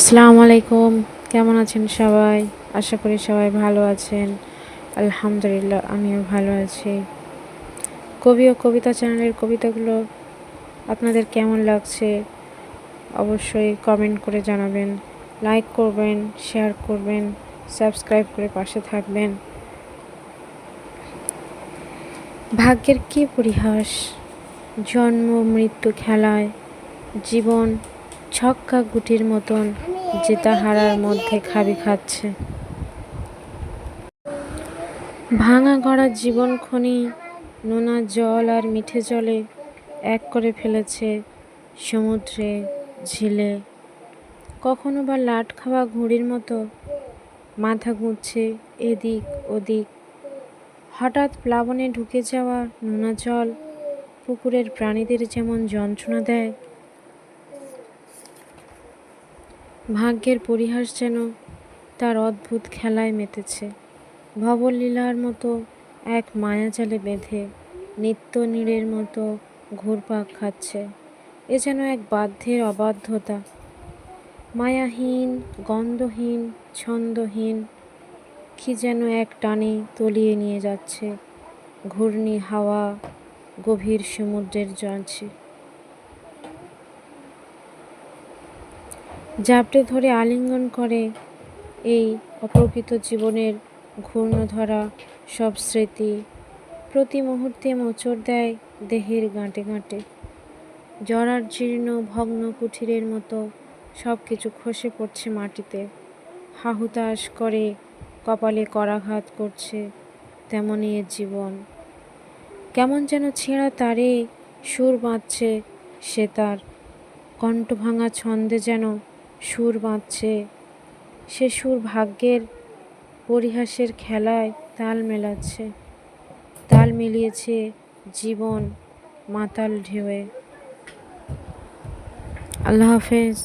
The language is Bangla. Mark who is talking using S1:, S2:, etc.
S1: আসসালামু আলাইকুম। কেমন আছেন সবাই? আশা করি সবাই ভালো আছেন। আলহামদুলিল্লাহ, আমিও ভালো আছি। কবি ও কবিতা চ্যানেলের কবিতাগুলো আপনাদের কেমন লাগছে? অবশ্যই কমেন্ট করে জানাবেন। লাইক করবেন শেয়ার করবেন সাবস্ক্রাইব করে পাশে থাকবেন। ভাগ্যের কী পরিহাস? জন্ম, মৃত্যু, খেলায়, জীবন ছক্কা গুটির মতন জেতা হারার মধ্যে খাবি খাচ্ছে। ভাঙা গড়া জীবন খনি, নোনা জল আর মিঠে জলে এক করে ফেলেছে সমুদ্রে ঝিলে। কখনো বা লাট খাওয়া ঘুড়ির মতো মাথা ঘুরছে এদিক ওদিক। হঠাৎ প্লাবনে ঢুকে যাওয়া নোনা জল পুকুরের প্রাণীদের যেমন যন্ত্রণা দেয় ভাগ্যের পরিহাস যেন তার অদ্ভুত খেলায় মেতেছে। ভবলীলার মতো এক মায়াজালে বেঁধে নিত্য নীড়ের মতো ঘুরপাক খাচ্ছে। এ যেন এক বাধ্যের অবাধ্যতা। মায়াহীন, গন্ধহীন, ছন্দহীন, কি যেন এক টানে তলিয়ে নিয়ে যাচ্ছে ঘূর্ণি হাওয়া গভীর সমুদ্রের জলছে জাপটে ধরে আলিঙ্গন করে এই অপ্রকৃত জীবনের ঘূর্ণধরা সব স্মৃতি। প্রতি মুহূর্তে মোচড় দেয় দেহের গাঁটে গাঁটে জরার জীর্ণ, ভগ্ন কুঠিরের মতো সব কিছু খসে পড়ছে মাটিতে। হাহুতাস করে কপালে করাঘাত করছে তেমনই এর জীবন। কেমন যেন ছেঁড়া তারে সুর বাঁধছে সে তার। কণ্ঠ ভাঙা ছন্দে যেন সুর বাঁধছে। সে সুর ভাগ্যের পরিহাসের খেলায় তাল মেলাচ্ছে। তাল মিলিয়েছে জীবন মাতাল ঢেউয়ে। আল্লাহ হাফেজ।